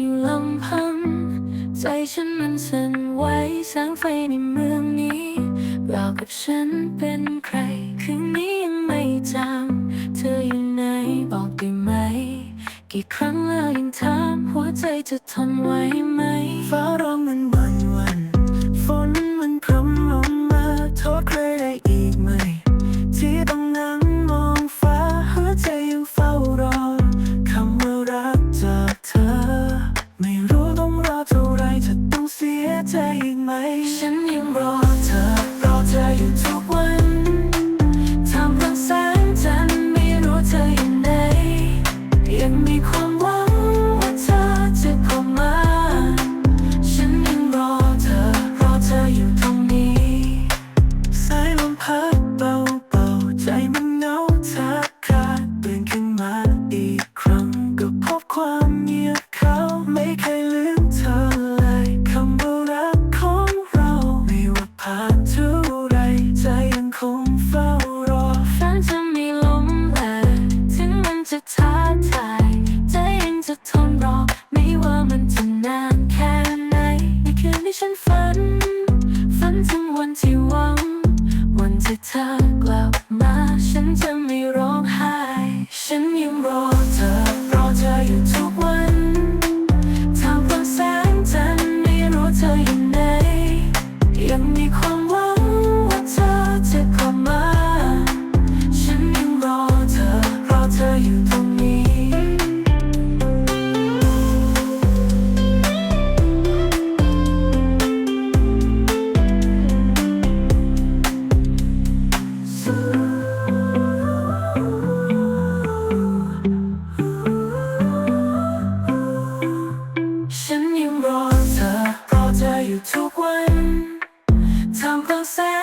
อยู่ลำพัง ใจฉันมันสั่นไหวแสงไฟในเมืองนี้บอกกับฉันเป็นใคร คืนนี้ยังไม่จำเธออยู่ไหนบอกได้ไหม กี่ครั้งแล้วยังถามหัวใจจะทนไหวไหม ยังมีความหวังว่าเธอจะเข้ามา ฉันยังรอเธอ รอเธออยู่ตรงนี้ สายลมพัด จะท้าทายใจยังจะทนรอ ไม่ว่ามันจะนานแค่ไหนในคืนที่ฉันฝัน ฝันถึงวันที่หวัง วันที่เธอกลับมา ฉันจะไม่ร้องไห้ ฉันยังรอ ทุกวันทำกลางแสง